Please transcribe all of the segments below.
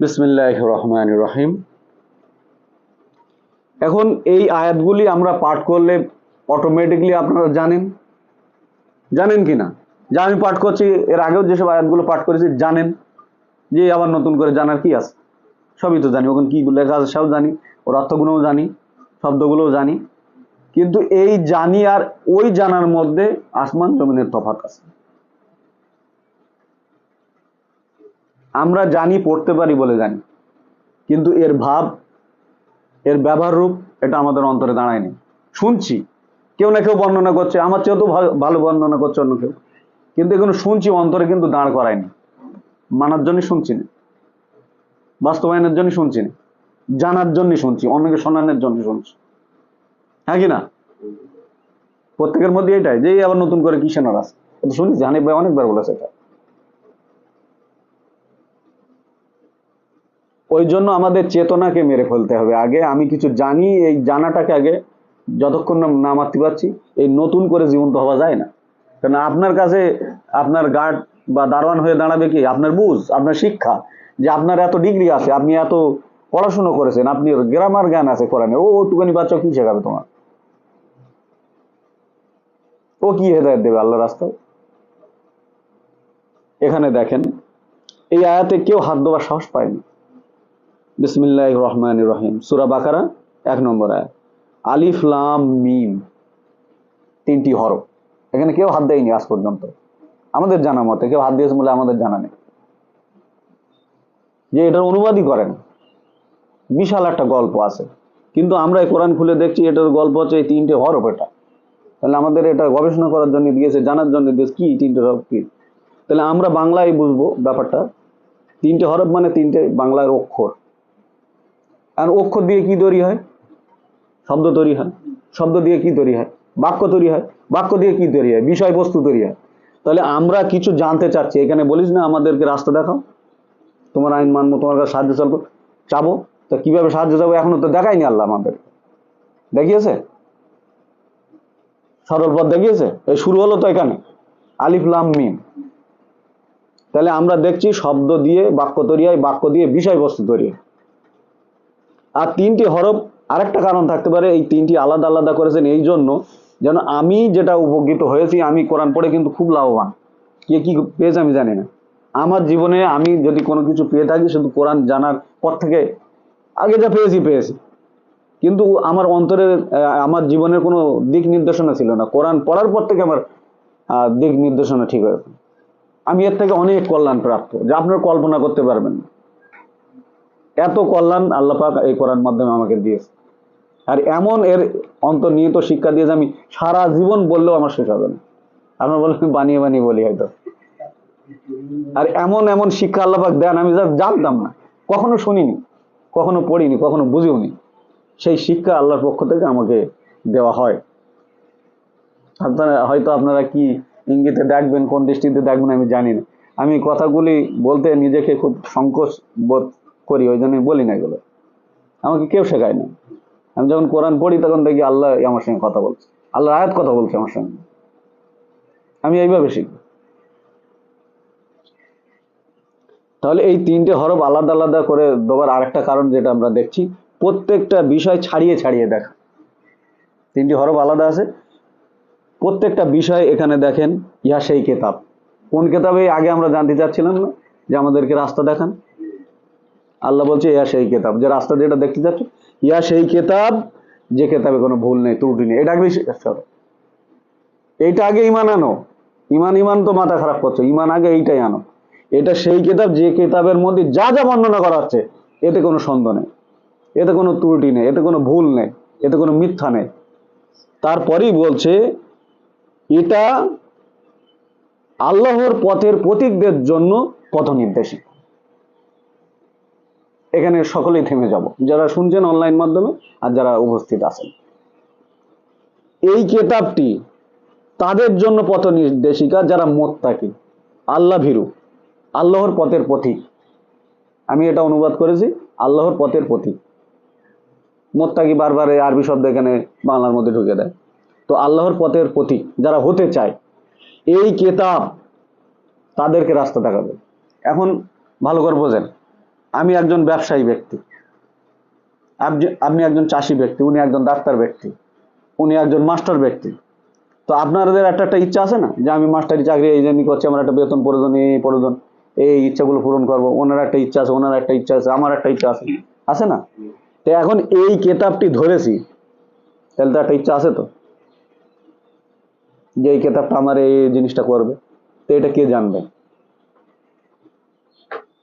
বিসমিল্লাহ রহমান রহিম। এখন এই আয়াতগুলি আমরা পাঠ করলে অটোমেটিকলি আপনারা জানেন। জানেন কি না? যে আমি পাঠ করছি, এর আগেও যেসব আয়াতগুলো পাঠ করেছি, জানেন। যে আবার নতুন করে জানার কি আছে? সবই তো জানি ওখানে কি লেখা আছে সব জানি, ওর অর্থগুলোও জানি, শব্দগুলোও জানি। কিন্তু এই জানি আর ওই জানার মধ্যে আসমান জমিনের তফাত আছে। আমরা জানি, পড়তে পারি বলে জানি। কিন্তু এর ভাব, এর ব্যবহার রূপ, এটা আমাদের অন্তরে দাঁড়ায়নি শুনছি, কেউ না কেউ বর্ণনা করছে, আমার চেয়েও তো ভালো- বর্ণনা করছে অন্য কেউ। কিন্তু এখন শুনছি, অন্তরে কিন্তু দাঁড় করায়নি মানার জন্য শুনছি না। বাস্তবায়নের জন্য শুনছি না। জানার জন্য শুনছি, অন্যকে শোনানোর জন্য শুনছি। হ্যাঁ কি না? প্রত্যেকের মধ্যে এটাই, যে আবার নতুন করে কি শোনার আছে শুনেছি, হানিফ ভাই অনেকবার বলেছে এটা। ওই জন্য আমাদের চেতনাকে মেরে ফেলতে হবে। আগে আমি কিছু জানি, এই জানাটাকে আগে যতক্ষণ না না মারতে পারছি, এই নতুন করে জীবন্ত হওয়া যায় না। কারণ আপনার কাছে আপনার গার্ড বা দারোয়ান হয়ে দাঁড়াবে কি? আপনার বুঝ, আপনার শিক্ষা যে আপনার এত ডিগ্রি আছে, আপনি এত পড়াশুনো করেছেন, আপনি গ্রামার জ্ঞান আছে কোরআনে। ও ওটুকানি বাচ্চা কি শেখাবে তোমার? ও কি হেদায়ত দেবে আল্লাহ রাস্তায়? এখানে দেখেন, এই আয়াতে কেউ হাত দেওয়ার সাহস পায়নি। বিসমিল্লাহ রহমান রহিম সুরা বাকারা, এক নম্বর আয়াত। আলিফ, লাম, মিম, তিনটি হরফ। এখানে কেউ হাত দেয়নি আজ পর্যন্ত। আমাদের জানা মতে, কেউ হাত দিয়েছে বলে আমাদের জানা নেই। যে এটার অনুবাদই করেন, বিশাল একটা গল্প আছে। কিন্তু আমরা এই কোরআন খুলে দেখছি, এটার গল্প হচ্ছে এই তিনটে হরফ এটা। তাহলে আমাদের এটা গবেষণা করার জন্য দিয়েছে, জানার জন্য দিয়েছে, কি তিনটে হরফ কি? তাহলে আমরা বাংলায় বুঝব ব্যাপারটা। তিনটে হরফ মানে তিনটে বাংলার অক্ষর। আর অক্ষর দিয়ে কি তৈরি হয়? শব্দ তৈরি হয়। শব্দ দিয়ে কি তৈরি হয়? বাক্য তৈরি হয়। বাক্য দিয়ে কি তৈরি হয়? বিষয়বস্তু তৈরি হয়। তাহলে আমরা কিছু জানতে চাচ্ছি। এখানে বলিস না, আমাদেরকে রাস্তা দেখাও। তোমার আইন মানবো তোমার কাছে সাহায্য চাবো চাবো। তা কীভাবে সাহায্য চাবো? এখনও তো দেখায়নি আল্লাহ আমাদের। দেখিয়েছে? সরল পথ দেখিয়েছে? এই শুরু হলো তো এখানে। আলিফ, লাম, মিম। তাহলে আমরা দেখছি শব্দ দিয়ে বাক্য তৈরি হয়, বাক্য দিয়ে বিষয়বস্তু তৈরি হয়। আর তিনটি হরফ আরেকটা কারণ থাকতে পারে এই তিনটি আলাদা আলাদা করেছেন এই জন্য যেন আমি যেটা উপকৃত হয়েছি আমি কোরআন পড়ে কিন্তু খুব লাভবান। কে কি পেয়েছে আমি জানি না। আমার জীবনে আমি যদি কোনো কিছু পেয়ে থাকি শুধু কোরআন জানার পর থেকে আগে যা পেয়েছি পেয়েছি। কিন্তু আমার অন্তরে আহ, আমার জীবনের কোনো দিক নির্দেশনা ছিল না। কোরআন পড়ার পর থেকে আমার দিক নির্দেশনা ঠিক হয়েছে আমি এর থেকে অনেক কল্যাণ প্রাপ্ত। যা আপনার কল্পনা করতে পারবেন না। এত কল্যাণ আল্লাহ পাক এই কোরআন মাধ্যমে আমাকে দিয়েছে। আর এমন এর অন্তর্নিহিত শিক্ষা দিয়েছে আমি সারা জীবন বললেও আমার শেষ হবে না। আপনার বলবেন বানিয়ে বানিয়ে বলি হয়তো। আর এমন এমন শিক্ষা আল্লাহ পাক দেন, আমি যা জানতাম না। কখনো শুনিনি, কখনো পড়িনি, কখনো বুঝিওনি। সেই শিক্ষা আল্লাহর পক্ষ থেকে আমাকে দেওয়া হয়। আপনারা হয়তো আপনারা কি ইঙ্গিতে দেখবেন, কোন দৃষ্টিতে দেখবেন, আমি জানি না। আমি কথাগুলি বলতে নিজেকে খুব সংকোচ বোধ করি, ওই জন্যই বলি না এগুলো। আমাকে কেউ শেখায় না। আমি যখন কোরআন পড়ি, তখন দেখি আল্লাহ আমার সঙ্গে কথা বলছে। আল্লাহ আয়াত কথা বলছে আমার সঙ্গে। আমি এইভাবে শিখি। তাহলে এই তিনটে হরফ আলাদা আলাদা করে দেওয়ার আরেকটা কারণ যেটা আমরা দেখছি, প্রত্যেকটা বিষয় ছাড়িয়ে ছাড়িয়ে দেখা। তিনটি হরফ আলাদা আছে। প্রত্যেকটা বিষয় এখানে দেখেন ইহা সেই কেতাব। কোন কেতাবে আগে আমরা জানতে চাচ্ছিলাম না যে আমাদেরকে রাস্তা দেখান। আল্লাহ বলছে, ইয়া সেই কেতাব। যে রাস্তা যেটা দেখতে চাচ্ছ ইয়া সেই কেতাব যে কেতাবে কোনো ভুল নেই, ত্রুটি নেই। এটা আগে। এইটা আগে ইমান আনো। ইমান ইমান তো মাথা খারাপ করছ। ইমান আগে এইটাই আনো। এটা সেই কেতাব যে কেতাবের মধ্যে যা যা বর্ণনা করা হচ্ছে এতে কোনো সন্দেহ নেই। এতে কোনো ত্রুটি নেই। এতে কোনো ভুল নেই। এতে কোনো মিথ্যা নেই। তারপরেই বলছে, এটা আল্লাহর পথের প্রতীকদের জন্য পথ নির্দেশিক এখানে সকলেই থেমে যাব। যারা শুনছেন অনলাইন মাধ্যমে আর যারা উপস্থিত আছেন। এই কেতাবটি তাদের জন্য পথ নির্দেশিকা যারা মোত্তাকি। আল্লাহ ভীরু। আল্লাহর পথের পথিক। আমি এটা অনুবাদ করেছি, আল্লাহর পথের পথিক। মোত্তাকি বারবার এই আরবি শব্দ এখানে বাংলার মধ্যে ঢুকে দেয়। তো আল্লাহর পথের পথিক যারা হতে চায়, এই কেতাব তাদেরকে রাস্তা দেখাবে। এখন ভালো করে বোঝেন। আমি একজন ব্যবসায়ী ব্যক্তি। আপনি- একজন চাষি ব্যক্তি, উনি একজন ডাক্তার ব্যক্তি, উনি একজন মাস্টার ব্যক্তি। তো আপনাদের একটা একটা ইচ্ছা আছে না? যে আমি মাস্টারি চাকরি এই জন্যই করছি, আমার একটা বেতন প্রয়োজন, এই প্রয়োজন, এই ইচ্ছাগুলো পূরণ করব, ওনার একটা ইচ্ছা আছে, ওনার একটা ইচ্ছা আছে, আমার একটা ইচ্ছা আছে। আছে না? তো এখন এই কেতাবটি ধরেছি, তাহলে তো একটা ইচ্ছা আছে তো? যে এই কেতাবটা আমার এই জিনিসটা করবে, তো এটা কে জানবে?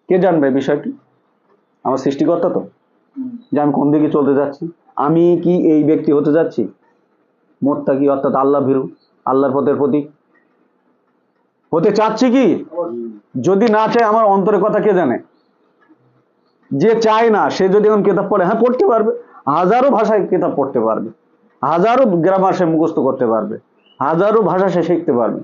কে জানবে বিষয়টি? আমার সৃষ্টিকর্তা তো। যে আমি কোন দিকে চলতে যাচ্ছি? আমি কি এই ব্যক্তি হতে যাচ্ছি? মোত্তাকি অর্থাৎ আল্লাহ ভীরু, আল্লাহর পথের প্রতীক? হতে চাচ্ছি কি? যদি না চায় আমার অন্তরের কথা কে জানে? যে চায় না, সে যদি এখন কেতাব পড়ে হ্যাঁ পড়তে পারবে। হাজারো ভাষায় কেতাব পড়তে পারবে। হাজারো গ্রামার সে মুখস্থ করতে পারবে। হাজারো ভাষা সে শিখতে পারবে।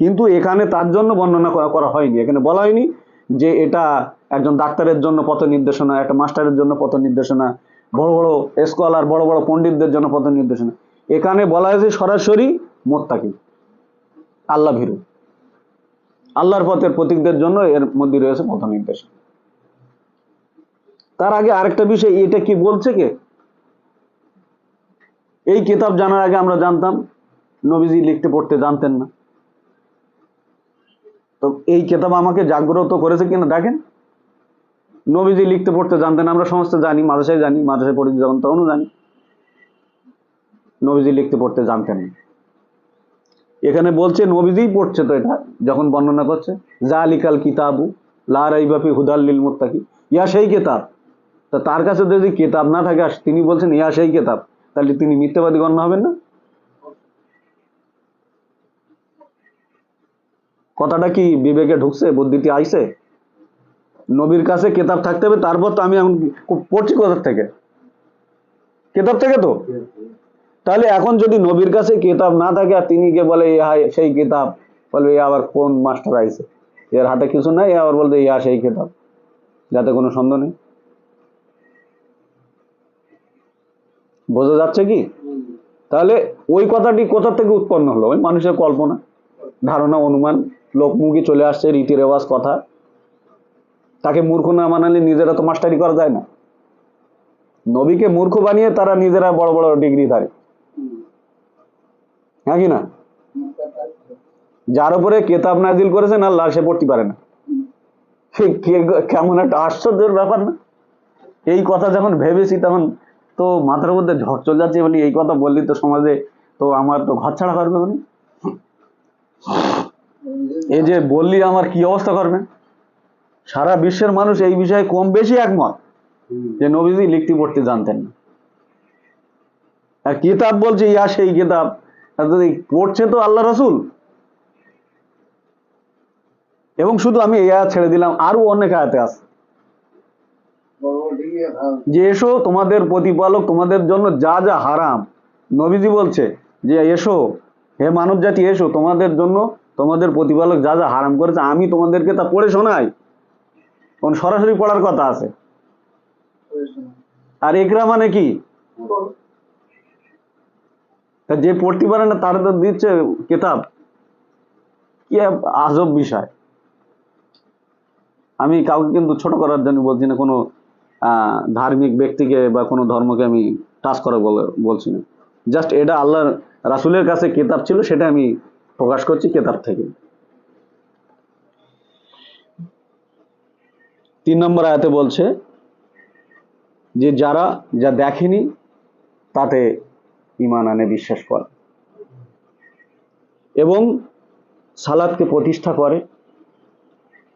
কিন্তু এখানে তার জন্য বর্ণনা করা হয়নি। এখানে বলা হয়নি যে এটা একজন ডাক্তারের জন্য পথ নির্দেশনা, একটা মাস্টারের জন্য পথ নির্দেশনা, বড় বড় স্কলার বড় বড় পণ্ডিতদের জন্য পথ নির্দেশনা। এখানে বলা হয়েছে সরাসরি মোত্তাকি, আল্লাহ ভীরু। আল্লাহর পথের প্রতীকদের জন্য এর মধ্যে রয়েছে পথ নির্দেশনা। তার আগে আরেকটা বিষয়, এটা কি বলছে কে? এই কিতাব জানার আগে আমরা জানতাম, নবীজি লিখতে পড়তে জানতেন না। তো এই কিতাব আমাকে জাগ্রত করেছে কিনা দেখেন। নবীজি লিখতে পড়তে জানতেন, আমরা সমস্ত জানি, মাদ্রাসায় জানি, মাদ্রাসায় পড়ি যখন তখনও জানি। নবীজি লিখতে পড়তে জানতেন। এখানে বলছে নবীজিই পড়ছে তো এটা, যখন বর্ণনা করছে জালিকাল কিতাবু, লা রাইবাফি হুদাল্লিল মুত্তাকি, ইয়া সেই কিতাব। তা তার কাছে যদি কেতাব না থাকে আর তিনি বলছেন, ইয়া সেই কেতাব। তাহলে তিনি মিথ্যাবাদী গণ্য হবেন না? কথাটা কি বিবেকে ঢুকছে? বুদ্ধিটি আইছে? নবীর কাছে কেতাব থাকতে হবে, তারপর তো আমি এখন পড়ছি কোথার থেকে? কেতাব থেকে তো? তাহলে এখন যদি নবীর কাছে কেতাব না থাকে আর তিনি কে বলে, ইহা সেই কিতাব। বলবে এ আবার কোন মাস্টার আইছে? এর হাতে কিছু নাই আবার বলবে ইহা সেই কিতাব। যাতে কোনো সন্দেহ নেই। বোঝা যাচ্ছে কি? তাহলে ওই কথাটি কোথা থেকে উৎপন্ন হলো? ওই মানুষের কল্পনা, ধারণা, অনুমান, লোকমুখী চলে আসছে রীতি রেওয়াজ কথা। তাকে মূর্খ না মানালে নিজেরা তো মাস্টারি করা যায় না। নবীকে মূর্খ বানিয়ে তারা নিজেরা বড় বড় ডিগ্রি ধারে। হ্যাঁ কি না? যার উপরে কেতাব নাজিল করেছেন আল্লাহ সে পড়তে পারে না। কেমন একটা আশ্চর্যের ব্যাপার না? এই কথা যখন ভেবেছি তখন তো মাথার মধ্যে ঝড় চলে যাচ্ছে বলি, এই কথা বললি তো সমাজে তো আমার তো ঘর ছাড়া করবে বলি। এই যে বললি আমার কি অবস্থা করবে? সারা বিশ্বের মানুষ এই বিষয়ে কম বেশি একমত যে নবীজি লিখতে পড়তে জানতেন না। আর কিতাব বলছে ইয়া সেই কিতাব। যদি পড়ছে তো আল্লাহ রসুল। এবং শুধু আমি এই আয়াত ছেড়ে দিলাম আরও অনেক আয়াতে আছে। যে এসো তোমাদের প্রতিপালক তোমাদের জন্য যা যা হারাম। নবীজি বলছে যে এসো হে মানব জাতি এসো তোমাদের জন্য তোমাদের প্রতিপালক যা যা হারাম করেছে আমি তোমাদেরকে তা পড়ে শোনাই। কোন সরাসরি পড়ার কথা আছে? আর একরা মানে কি? যে পড়তে পারে না, তার তো দিচ্ছে কেতাব। কি আজব বিষয়। আমি কাউকে কিন্তু ছোট করার জন্য বলছি না, কোনো ধার্মিক ব্যক্তিকে বা কোনো ধর্মকে আমি টাচ করে বলে, বলছি না। জাস্ট এটা আল্লাহর রাসুলের কাছে কেতাব ছিল, সেটা আমি প্রকাশ করছি কেতাব থেকে। তিন নম্বর আয়াতে বলছে যে যারা, যা দেখেনি, তাতে ইমান আনে, বিশ্বাস করে। এবং সালাদকে প্রতিষ্ঠা করে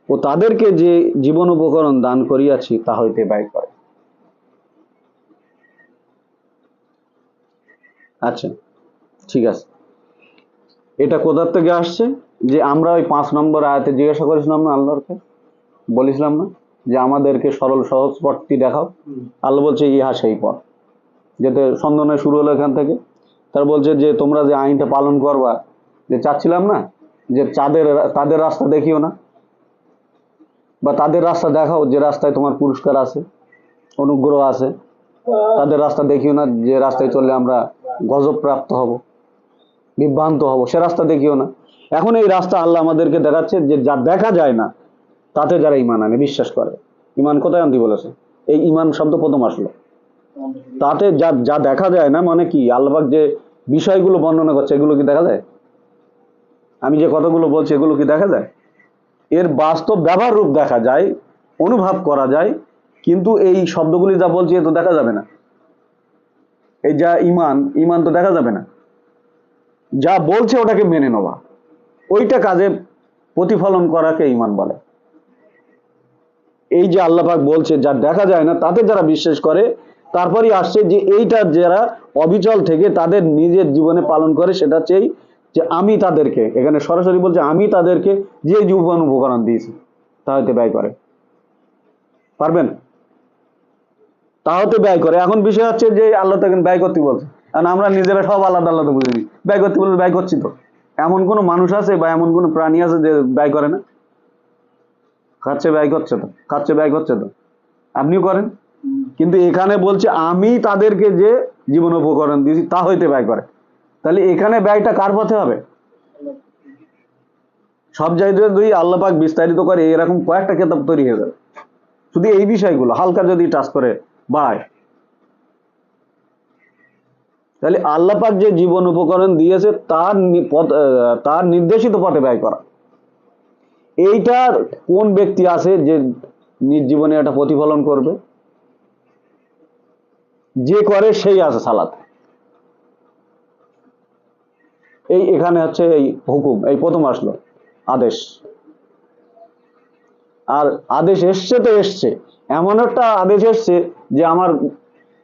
ও তাদেরকে যে জীবন উপকরণ দান করিয়াছি, তা হইতে ব্যয় করে। আচ্ছা ঠিক আছে। এটা কোথার থেকে আসছে? যে আমরা ওই পাঁচ নম্বর আয়াতে জিজ্ঞাসা করেছিলাম না আল্লাহরকে বলেছিলাম না? যে আমাদেরকে সরল সহজ পথটি দেখাও। আল্লাহ বলছে ইহা সেই পথ। যেতে সন্দেহ শুরু হলো এখান থেকে তার বলছে যে তোমরা যে আইনটা পালন করবা যে চাচ্ছিলাম না যে চাঁদের তাদের রাস্তা দেখিও না বা তাদের রাস্তা দেখাও যে রাস্তায় তোমার পুরস্কার আছে অনুগ্রহ আছে তাদের রাস্তা দেখিও না যে রাস্তায় চললে আমরা গজব প্রাপ্ত হব বিভ্রান্ত হব সে রাস্তা দেখিও না। এখন এই রাস্তা আল্লাহ আমাদেরকে দেখাচ্ছে যে যা দেখা যায় না তাতে যারা ইমান আনে, বিশ্বাস করে। ইমান কোথায় আনতে বলেছে? এই ইমান শব্দ প্রথম আসলো। তাতে যা যা দেখা যায় না মানে কি, আল্লাহবাক যে বিষয়গুলো বর্ণনা করছে, এগুলো কি দেখা যায়? আমি যে কথাগুলো বলছি, এগুলো কি দেখা যায়? এর বাস্তব ব্যবহার রূপ দেখা যায়, অনুভব করা যায়, কিন্তু এই শব্দগুলি যা বলছি, এ তো দেখা যাবে না। এই যা ইমান ইমান তো দেখা যাবে না। যা বলছে, ওটাকে মেনে নেওয়া। ওইটা কাজে প্রতিফলন করাকে ইমান বলে। এই যে আল্লাপাক বলছে, যা দেখা যায় না তাতে যারা বিশ্বাস করে, তারপরই আসছে যে এইটা যারা অবিচল থেকে তাদের নিজের জীবনে পালন করে, সেটা চেয়ে যে আমি তাদেরকে, এখানে সরাসরি বলছে, আমি তাদেরকে যে জীবন উপকরণ দিয়েছি, তা হইতে ব্যয় করে। পারবেন? তা হতে ব্যয় করে। এখন বিষয় হচ্ছে যে আল্লাহ তাকে ব্যয় করতে বলছে। কারণ আমরা নিজেরা সব আলাদা আলাদা বুঝে নিই। ব্যয় করতে বললে ব্যয় করছি তো। এমন কোনো মানুষ আছে বা এমন কোনো প্রাণী আছে যে ব্যয় করে না? খাচ্ছে ব্যয় করছে তো খাচ্ছে ব্যয় করছে তো আপনিও করেন। কিন্তু এখানে বলছে, আমি তাদেরকে যে জীবন উপকরণ দিয়েছি, তা হইতে ব্যয় করে। তাহলে এখানে ব্যয়টা কার পথে হবে? সব জায়গায় যদি আল্লাপাক বিস্তারিত করে, এরকম কয়েকটা কেতাব তৈরি হয়ে যাবে। শুধু এই বিষয়গুলো, হালকা যদি টাচ করে বাড়ায় তাহলে আল্লাপাক যে জীবন উপকরণ দিয়েছে, তার তার নির্দেশিত পথে ব্যয় করা। এইটার কোন ব্যক্তি আছে যে নিজ জীবনে এটা প্রতিফলন করবে? যে করে সেই আছে সালাত। এই এখানে হচ্ছে এই হুকুম, এই প্রথম আসলো, আদেশ। আর আদেশ এসছে তো এসছে। এমন একটা আদেশ এসছে যে আমার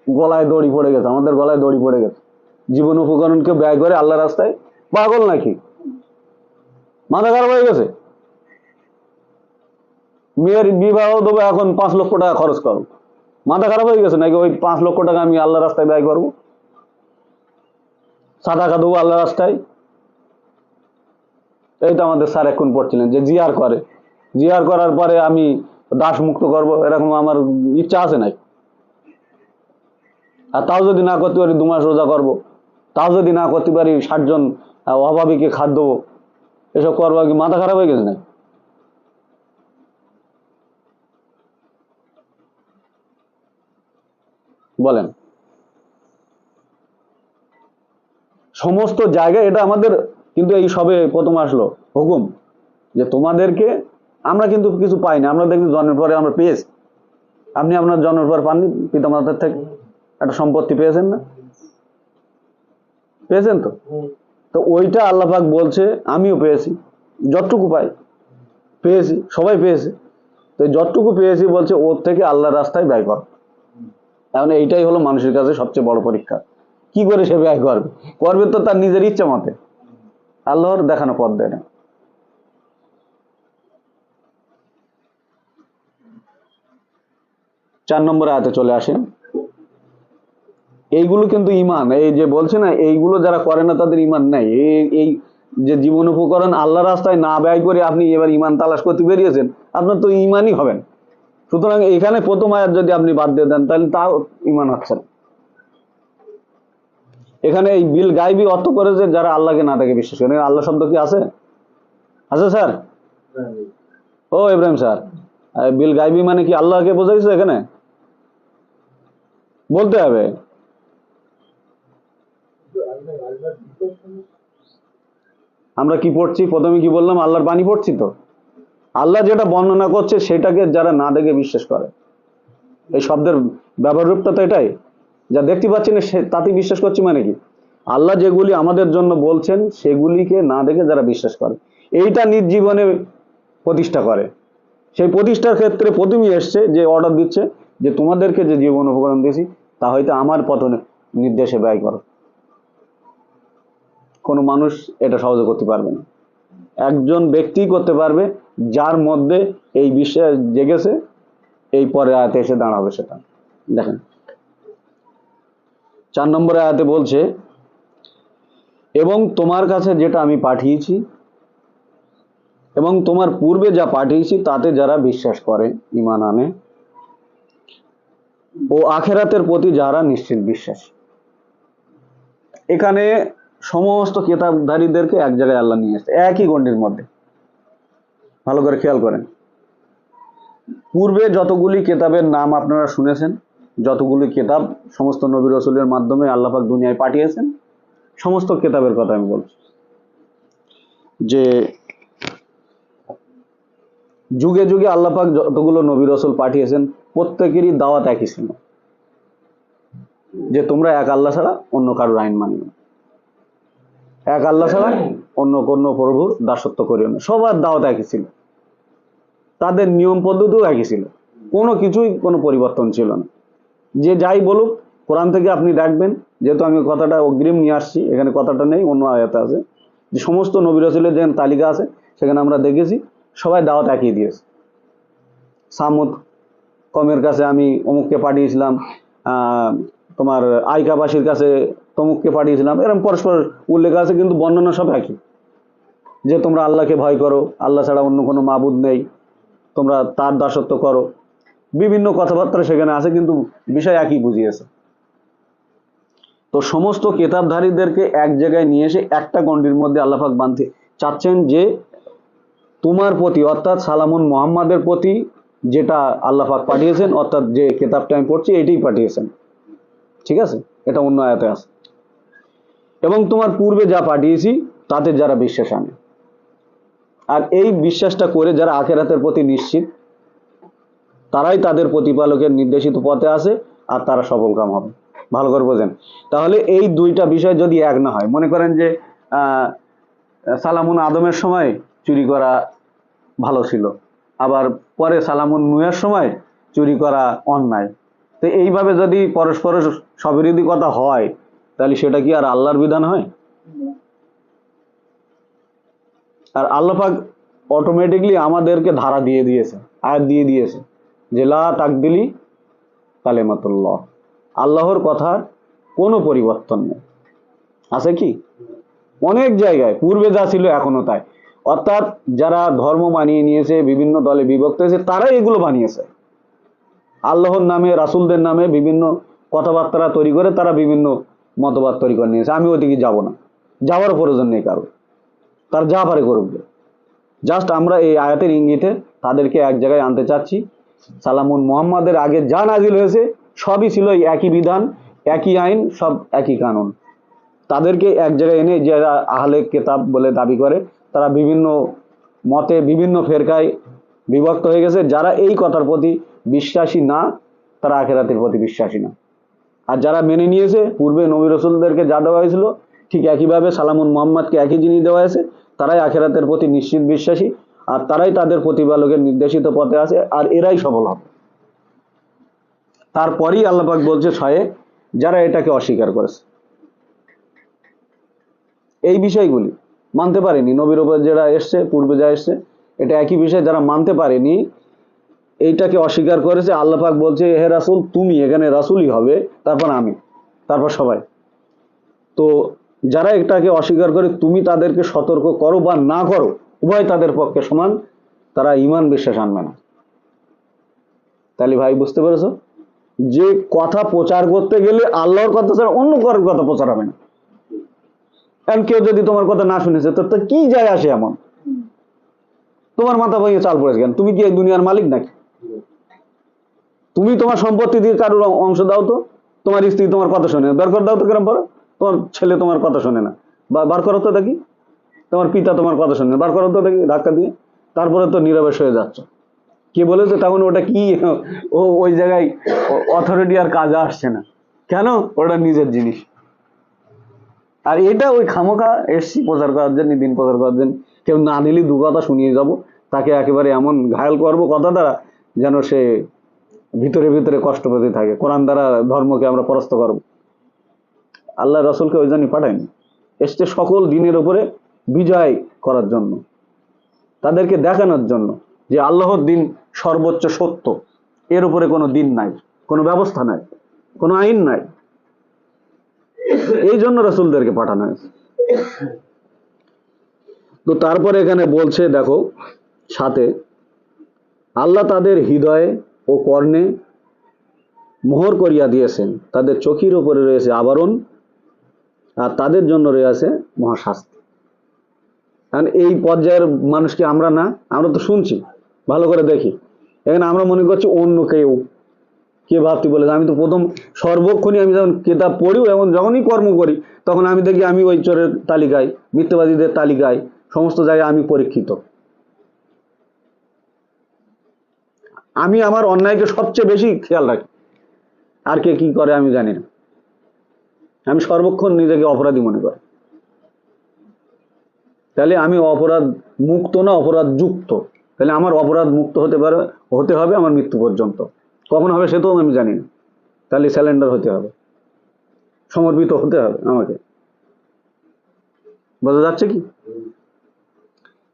গলায় দড়ি পড়ে গেছে, আমাদের গলায় দড়ি পড়ে গেছে। জীবন উপকরণকে ব্যয় করে আল্লাহ রাস্তায় পাগল নাকি? মাথা খারাপ হয়ে গেছে? মেয়ের বিবাহ দেবো এখন পাঁচ লক্ষ টাকা খরচ করো। মাথা খারাপ হয়ে গেছে নাকি ওই পাঁচ লক্ষ টাকা আমি আল্লাহ রাস্তায় ব্যয় করব? সাদাকা দেবো আল্লাহ রাস্তায়। এই তো আমাদের স্যার এখন পড়ছিলেন যে জিয়ার করে। জিয়ার করার পরে আমি দাস মুক্ত করব, এরকম আমার ইচ্ছা আছে নাই। আর তাও যদি না করতে পারি দু মাস রোজা করব, তাও যদি না করতে পারি ষাটজন অভাবীকে খাদ্য দেবো, এসব করব কি মাথা খারাপ হয়ে গেছে নাকি? বলেন। সমস্ত জায়গায় এটা আমাদের কিন্তু এই সবে প্রথম আসলো। হুকুম যে তোমাদেরকে আমরা কিন্তু কিছু পাই না আমরা দেখি জন্মের পরে আমরা পেয়েছি। আপনি আপনার জন্মের পর পাননি, পিতামাতার থেকে একটা সম্পত্তি পেয়েছেন না? পেয়েছেন তো? তো ওইটা আল্লাপাক বলছে, আমিও পেয়েছি, যতটুকু পাই। পেয়েছি, সবাই পেয়েছে। তো যতটুকু পেয়েছি বলছে, ওর থেকে আল্লাহর রাস্তায় ব্যয় কর। এখন এইটাই হলো মানুষের কাছে সবচেয়ে বড় পরীক্ষা। কি করে সে ব্যয় করবে? করবে তো তার নিজের ইচ্ছা মতে। আল্লাহর দেখানো পথ দেয় না। চার নম্বর আয়াতে চলে আসেন। এইগুলো কিন্তু ইমান এই যে বলছে না, এইগুলো যারা করে না তাদের ইমান নাই। এই এই যে জীবন উপকরণ আল্লাহ রাস্তায় না ব্যয় করে আপনি এবার ইমান তালাশ করতে বেরিয়েছেন, আপনার তো ইমানই হবেন সুতরাং এখানে প্রথম আয়াত যদি আপনি বাদ দিয়ে দেন, তাহলে তাও ইমান হচ্ছে না। এখানে এই বিল গাইবি অর্থ করেছে যারা আল্লাহকে না দেখে বিশ্বাস করে। আল্লাহ শব্দ কি আছে? আছে স্যার? ও, ইব্রাহিম স্যার। বিল গাইবি মানে কি আল্লাহকে বোঝাইছে এখানে? বলতে হবে। আমরা কি পড়ছি? প্রথমে কি বললাম, আল্লাহর বাণী পড়ছি তো? আল্লাহ যেটা বর্ণনা করছে সেটাকে যারা না দেখে বিশ্বাস করে। এই শব্দের ব্যবহার রূপটা তো এটাই। যা দেখতে পাচ্ছি না সে তাতে বিশ্বাস করছি মানে কি? আল্লাহ যেগুলি আমাদের জন্য বলছেন, সেগুলিকে না দেখে যারা বিশ্বাস করে, এইটা নিজ জীবনে প্রতিষ্ঠা করে। সেই প্রতিষ্ঠার ক্ষেত্রে প্রথমেই এসছে যে অর্ডার দিচ্ছে যে তোমাদেরকে যে জীবন উপকরণ দিয়েছি, তা হয়তো আমার পথ নির্দেশে ব্যয় করো। কোনো মানুষ এটা সহজে করতে পারবে না। একজন ব্যক্তি করতে পারবে, যার মধ্যে এই বিশ্বাস জেগেছে, এই পরে আয়াতে এসে দাঁড়াবে সেটা। দেখেন। চার নম্বরে আয়াতে বলছে, এবং তোমার কাছে যেটা আমি পাঠিয়েছি, এবং তোমার পূর্বে যা পাঠিয়েছি, তাতে যারা বিশ্বাস করে ইমান আনে, ও আখেরাতের প্রতি যারা নিশ্চিত বিশ্বাস। এখানে সমস্ত কেতাবধারীদেরকে এক জায়গায় আল্লাহ নিয়ে এসছে একই গণ্ডির মধ্যে। ভালো করে খেয়াল করেন। পূর্বে যতগুলি কেতাবের নাম আপনারা শুনেছেন, যতগুলি কেতাব সমস্ত নবী রসুলের মাধ্যমে আল্লাপাক দুনিয়ায় পাঠিয়েছেন, সমস্ত কেতাবের কথা আমি বলছি। যে যুগে যুগে আল্লাপাক যতগুলো নবী রসুল পাঠিয়েছেন, প্রত্যেকেরই দাওয়াত একই ছিল। যে তোমরা এক আল্লাহ ছাড়া অন্য কারোর আইন মানিও না। এক আল্লাহ ছাড়া অন্য কোনো প্রভুর দাসত্ব করিও না। সবার দাওয়াত একই ছিল। তাদের নিয়ম পদ্ধতিও একই ছিল। কোনো কিছুই কোনো পরিবর্তন ছিল না। যে যাই বলুক, কোরআন থেকে আপনি দেখবেন, যেহেতু আমি কথাটা অগ্রিম নিয়ে আসছি, এখানে কথাটা নেই, অন্য আয়াতে আছে। যে সমস্ত নবী রসুলের যেখানে তালিকা আছে, সেখানে আমরা দেখেছি, সবাই দাওয়াত একই দিয়েছে। সামুদ, কমের কাছে আমি অমুককে পাঠিয়েছিলাম তোমার আইকাবাসীর কাছে তমুককে পাঠিয়েছিলাম। এরকম পরস্পর উল্লেখ আছে, কিন্তু বর্ণনা সব একই। যে তোমরা আল্লাহকে ভয় করো, আল্লাহ ছাড়া অন্য কোনো মাবুদ নেই, তোমরা তার দাসত্ব করো। বিভিন্ন কথাবার্তা সেখানে আছে, কিন্তু বিষয় একই বুঝিয়েছে। তো সমস্ত কেতাবধারীদেরকে এক জায়গায় নিয়ে এসে একটা গণ্ডির মধ্যে আল্লাহাক বানতে চাচ্ছেন যে, তোমার প্রতি, অর্থাৎ সালামুন মোহাম্মদের প্রতি যেটা আল্লাহাক পাঠিয়েছেন, অর্থাৎ যে কেতাবটা আমি পড়ছি, এটাই পাঠিয়েছেন। ঠিক আছে? এটা অন্য আয়াতে আছে। এবং তোমার পূর্বে যা পাঠিয়েছি, তাতে যারা বিশ্বাস আনে। আর এই বিশ্বাসটা করে যারা আখেরাতের প্রতি নিশ্চিত, তারাই তাদের প্রতিপালকের নির্দেশিত পথে আসে আর তারা সফলকাম হবে। ভালো করে বোঝেন। তাহলে এই দুইটা বিষয় যদি এক না হয়, মনে করেন যে সালামুন আদমের সময় চুরি করা ভালো ছিল, আবার পরে সালামুন নুয়ের সময় চুরি করা অন্যায়। তো এইভাবে যদি পরস্পরের সবিরোধী কথা হয় তাহলে সেটা কি আর আল্লাহর বিধান হয়? আর আল্লাপাক অটোমেটিকলি আমাদেরকে ধারা দিয়ে দিয়েছে, আয়াত দিয়ে দিয়েছে যে, লা তাকদিলি কালেমাতুল্লাহ। আল্লাহর কথার কোনো পরিবর্তন নেই। আছে কি? অনেক জায়গায়, পূর্বে যা ছিল এখনও তাই। অর্থাৎ যারা ধর্ম মানিয়ে নিয়েছে, বিভিন্ন দলে বিভক্ত হয়েছে, তারাই এগুলো বানিয়েছে। আল্লাহর নামে, রাসুলদের নামে বিভিন্ন কথাবার্তা তৈরি করে তারা বিভিন্ন মতবাদ তৈরি করে নিয়েছে আমি ওদিকে যাব না। যাওয়ার প্রয়োজন নেই কারও তার যা পারে করুক। জাস্ট আমরা এই আয়াতের ইঙ্গিতে তাদেরকে এক জায়গায় আনতে চাচ্ছি। সালামুন মোহাম্মদের আগে যা নাজিল হয়েছে, সবই ছিল একই বিধান, একই আইন, সব একই কানুন। তাদেরকে এক জায়গায় এনে যারা আহলে কেতাব বলে দাবি করে, তারা বিভিন্ন মতে বিভিন্ন ফেরকায় বিভক্ত হয়ে গেছে। যারা এই কথার প্রতি বিশ্বাসী না, তারা আখেরাতের প্রতি বিশ্বাসী না। আর যারা মেনে নিয়েছে, পূর্বে নবী রসুলদেরকে যা দেওয়া হয়েছিল, ঠিক একইভাবে সালামুন মোহাম্মদকে একই জিনিস দেওয়া হয়েছে, তারাই আখেরাতের প্রতি নিশ্চিত বিশ্বাসী আর তারাই তাদের প্রতিপালকের নির্দেশিত পথে আছে আর এরাই সফল হবে। তারপরেই আল্লাপাক বলছে ছয়ে যারা এটাকে অস্বীকার করেছে। এই বিষয়গুলি মানতে পারেনি, নবীর উপর যারা এসছে, পূর্বে যা এসছে, এটা একই বিষয়, যারা মানতে পারেনি এইটাকে অস্বীকার করেছে আল্লাপাক বলছে, হে রাসুল, তুমি এখানে রাসুলই হবে, তারপর আমি, তারপর সবাই। তো যারা এটাকে অস্বীকার করে, তুমি তাদেরকে সতর্ক করো বা না করো, উভয় তাদের পক্ষে সমান, তারা ইমান বিশ্বাস আনবে না। তাহলে ভাই, বুঝতে পেরেছ? যে কথা প্রচার করতে গেলে আল্লাহর কথা ছাড়া অন্য কারোর কথা প্রচার হবে না। এখন কেউ যদি তোমার কথা না শুনেছে, তো কি যায় আসে এমন? তোমার মাথা ভেঙে চাল পড়েছে কেন? তুমি কি দুনিয়ার মালিক নাকি? তুমি তোমার সম্পত্তি দিয়ে কারোর অংশ দাও তো। তোমার স্ত্রী তোমার কথা শোনে। বের করে দাও তো কেরম পরে তোমার ছেলে তোমার কথা শোনে না। বা বার করো তো দেখি। তোমার পিতা তোমার কথা শোনে বার করো তো দেখি, ধাক্কা দিয়ে। তারপরে তো নীরবে হয়ে যাচ্ছ। কে বলেছে তখন ওটা কি? ও ওই জায়গায় অথরিটি আর কাজে আসছে না। কেন? ওটা নিজের জিনিস। আর এটা ওই খামোখা এসছি প্রচার করার জন্য, দিন প্রচার করার জন্য। কেউ না নিলে দু কথা শুনিয়ে যাব। তাকে একেবারে এমন ঘায়াল করব কথা দ্বারা, যেন সে ভিতরে ভিতরে কষ্ট পেতে থাকে। কোরআন দ্বারা ধর্মকে আমরা পরাস্ত করব। আল্লাহ রসুলকে ওই জন্যই পাঠায়নি এসছে সকল দিনের উপরে বিজয় করার জন্য। তাদেরকে দেখানোর জন্য যে আল্লাহর দিন সর্বোচ্চ সত্য। এর উপরে কোনো দিন নাই, কোনো ব্যবস্থা নাই, কোনো আইন নাই। এই জন্য রসুলদেরকে পাঠানো হয়েছে। তো তারপরে এখানে বলছে, দেখো, সাথে আল্লাহ তাদের হৃদয়ে ও কর্ণে মোহর করিয়া দিয়েছেন। তাদের চোখের উপরে রয়েছে আবরণ আর তাদের জন্য রয়েছে মহাশাস্তি। কারণ এই পর্যায়ের মানুষকে আমরা না? আমরা তো শুনছি, ভালো করে দেখি। এখানে আমরা মনে করছি অন্য কেউ। কে ভাবতে বলেছে, আমি তো প্রথম সর্বক্ষণই আমি যখন কেতাব পড়িও, এবং যখনই কর্ম করি, তখন আমি দেখি আমি ওই চোরের তালিকায়, মিথ্যাবাদীদের তালিকায়, সমস্ত জায়গায় আমি পরীক্ষিত। আমি আমার অন্যায়কে সবচেয়ে বেশি খেয়াল রাখি। আর কে কি করে আমি জানি না। আমি সর্বক্ষণ নিজেকে অপরাধী মনে করি। তাহলে আমি অপরাধ মুক্ত না অপরাধ যুক্ত? তাহলে আমার অপরাধ মুক্ত হতে পারে, হতে হবে আমার মৃত্যু পর্যন্ত। কখন হবে সে তো আমি জানি না। তাহলে স্যালেন্ডার হতে হবে। সমর্পিত হতে হবে আমাকে। বোঝা যাচ্ছে কি?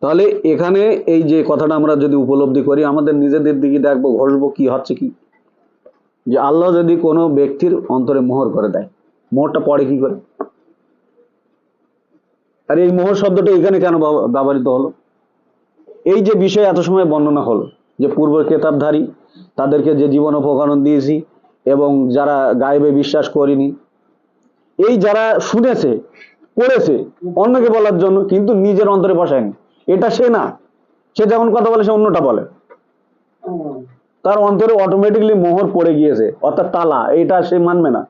তাহলে এখানে এই যে কথাটা আমরা যদি উপলব্ধি করি, আমাদের নিজেদের দিকে দেখব, ঘষবো, কি হচ্ছে কি? যে আল্লাহ যদি কোনো ব্যক্তির অন্তরে মোহর করে দেয়, মোহরটা পড়ে কি করে? আর এই মোহর শব্দটা এখানে কেন ব্যব- ব্যবহৃত হলো? এই যে বিষয় এত সময় বর্ণনা হলো, যে পূর্ব কেতাবধারী তাদেরকে যে জীবন উপকরণ দিয়েছি এবং যারা গায়েবে বিশ্বাস করিনি, এই যারা শুনেছে, পড়েছে, অন্যকে বলার জন্য কিন্তু নিজের অন্তরে বসায়নি। এটা সে না। সে যখন কথা বলে, সে অন্যটা বলে। তার অন্তরে অটোমেটিকলি মোহর পড়ে গিয়েছে, অর্থাৎ তালা এটা সে মানবে না।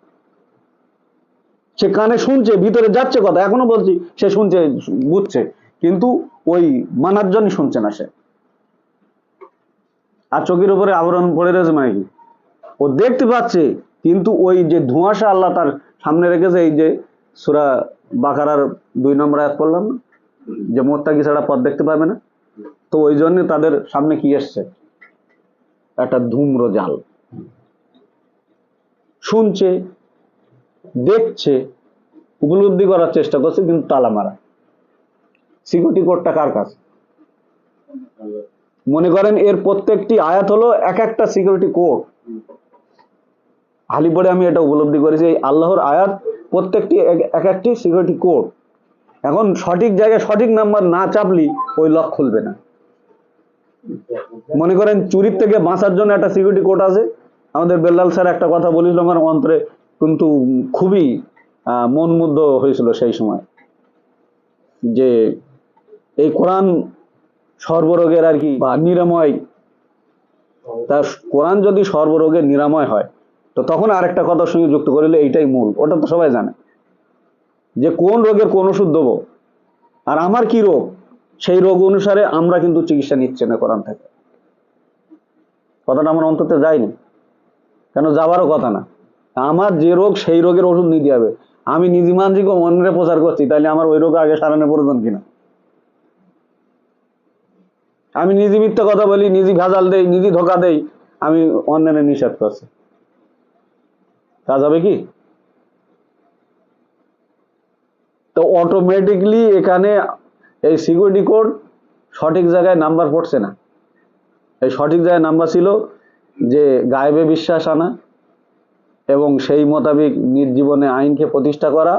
সে কানে শুনছে, ভিতরে যাচ্ছে কথা, এখনও বলছি, সে শুনছে, বুঝছে, কিন্তু ওই মানার জন্য শুনছে না সে। আর চোখের উপরে আবরণ পড়ে রয়েছে মানে কি? ও দেখতে পাচ্ছে, কিন্তু ওই যে ধোঁয়াশা আল্লাহ তার সামনে রেখেছে, এই যে সুরা বাকারার দুই নম্বর আয়াত পড়লাম না? যে মোত্তাকি ছাড়া পথ দেখতে পাবে না? তো ওই জন্য তাদের সামনে কি এসছে? একটা ধূম্র জাল। শুনছে, দেখছে, উপলব্ধি করার চেষ্টা করছে, কিন্তু তালা মারা। সিকিউরিটি কোডটা কার কাছে? মনে করেন এর প্রত্যেকটি আয়াত হলো এক একটা সিকিউরিটি কোড। হালি পরে আমি এটা উপলব্ধি করেছি, এই আল্লাহর আয়াত প্রত্যেকটি এক একটি সিকিউরিটি কোড। এখন সঠিক জায়গায় সঠিক নাম্বার না চাপলি ওই লক খুলবে না। মনে করেন চুরির থেকে বাঁচার জন্য একটা সিকিউরিটি কোড আছে। আমাদের বেল্লাল স্যার একটা কথা বলেছিল আমার অন্তরে, কিন্তু খুবই মনমুগ্ধ হয়েছিল সেই সময়। যে এই কোরআন সর্বরোগের আর কি বা নিরাময়, তা কোরআন যদি সর্বরোগের নিরাময় হয়, তো তখন আরেকটা কথার সঙ্গে যুক্ত করিলে এইটাই মূল, ওটা তো সবাই জানে। যে কোন রোগের কোন ওষুধ দেবো? আর আমার কি রোগ? সেই রোগ অনুসারে আমরা কিন্তু চিকিৎসা নিচ্ছে না কোরআন থেকে। কথাটা আমার অন্ততে যায়নি। কেন? যাবারও কথা না। আমার যে রোগ, সেই রোগের ওষুধ নিতে হবে। আমি নিজে মানসিক অন্যরে প্রচার করছি তাহলে আমার ওই রোগ আগে সারানো প্রয়োজন কিনা? আমি নিজে মিথ্যে কথা বলি, নিজে ভেজাল দেই, নিজে ধোকা দেই, আমি অন্যের নিষেধ করছি। কাজ হবে কি? তো অটোমেটিকলি এখানে এই সিকিউরিটি কোড সঠিক জায়গায় নাম্বার পড়ছে না। এই সঠিক জায়গায় নাম্বার ছিল যে গায়েবে বিশ্বাস আনা এবং সেই মোতাবেক নিজ জীবনে আইনকে প্রতিষ্ঠা করা,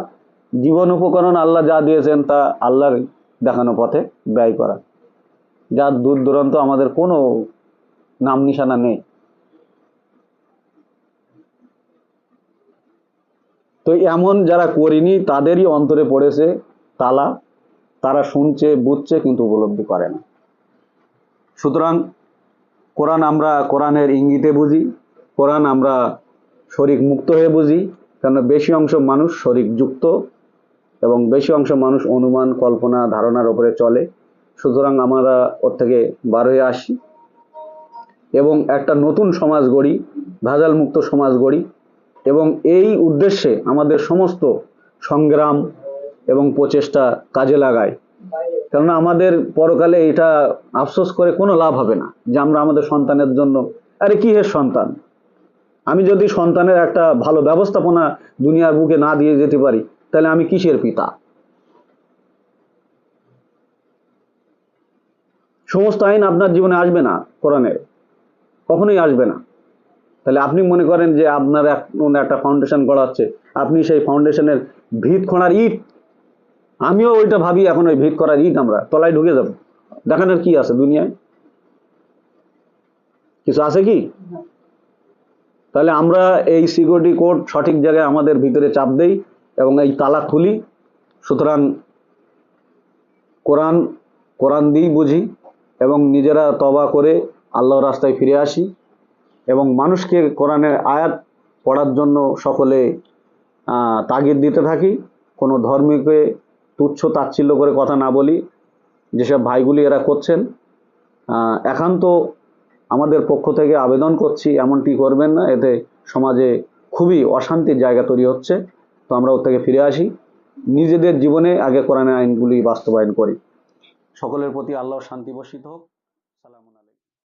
জীবন উপকরণ আল্লাহ যা দিয়েছেন তা আল্লাহর দেখানো পথে ব্যয় করা। যার দূর দূরান্ত আমাদের কোনো নাম নিশানা নেই। তো এমন যারা করিনি, তাদেরই অন্তরে পড়েছে তালা। তারা শুনছে, বুঝছে, কিন্তু উপলব্ধি করে না। সুতরাং কোরআন আমরা কোরআনের ইঙ্গিতে বুঝি, কোরআন আমরা শরিক মুক্ত হয়ে বুঝি কেন বেশি অংশ মানুষ শরিক যুক্ত এবং বেশি অংশ মানুষ অনুমান, কল্পনা, ধারণার ওপরে চলে। সুতরাং আমরা ওর থেকে বার হয়ে আসি। এবং একটা নতুন সমাজ গড়ি, ভেজাল মুক্ত সমাজ গড়ি এবং এই উদ্দেশ্যে আমাদের সমস্ত সংগ্রাম এবং প্রচেষ্টা কাজে লাগায়। কেননা আমাদের পরকালে এটা আফসোস করে কোনো লাভ হবে না যে আমরা আমাদের সন্তানের জন্য, আরে কি হের সন্তান? আমি যদি সন্তানের একটা ভালো ব্যবস্থাপনা দুনিয়ার বুকে না দিয়ে যেতে পারি, তাহলে আমি কিসের পিতা? সমস্ত আইন আপনার জীবনে আসবে না কোরআনের, কখনোই আসবে না। তাহলে আপনি মনে করেন যে আপনার এখন একটা ফাউন্ডেশন করা হচ্ছে আপনি সেই ফাউন্ডেশনের ভিত খোঁড়ার ইট। আমিও ওইটা ভাবি, এখন ওই ভিত করার ইট আমরা, তলায় ঢুকে যাব। দেখানোর কি আছে দুনিয়ায়। কিছু আছে কি? তাহলে আমরা এই সিকিউরিটি কোড সঠিক জায়গায় আমাদের ভিতরে চাপ দেই এবং এই তালা খুলি। সুতরাং কোরআন কোরআন দিই বুঝি এবং নিজেরা তবা করে আল্লাহর রাস্তায় ফিরে আসি। এবং মানুষকে কোরআনের আয়াত পড়ার জন্য সকলে তাগিদ দিতে থাকি। কোনো ধর্মীকে তুচ্ছ তাচ্ছিল্য করে কথা না বলি, যেসব ভাইগুলি এরা করছেন। একান্ত আমাদের পক্ষ থেকে আবেদন করছি, এমনটি করবেন না। এতে সমাজে খুবই অশান্তির জায়গা তৈরি হচ্ছে। তো আমরা ওর থেকে ফিরে আসি। নিজেদের জীবনে আগে কোরআনের আইনগুলি বাস্তবায়ন করি। সকলের প্রতি আল্লাহ শান্তি বর্ষিত হোক।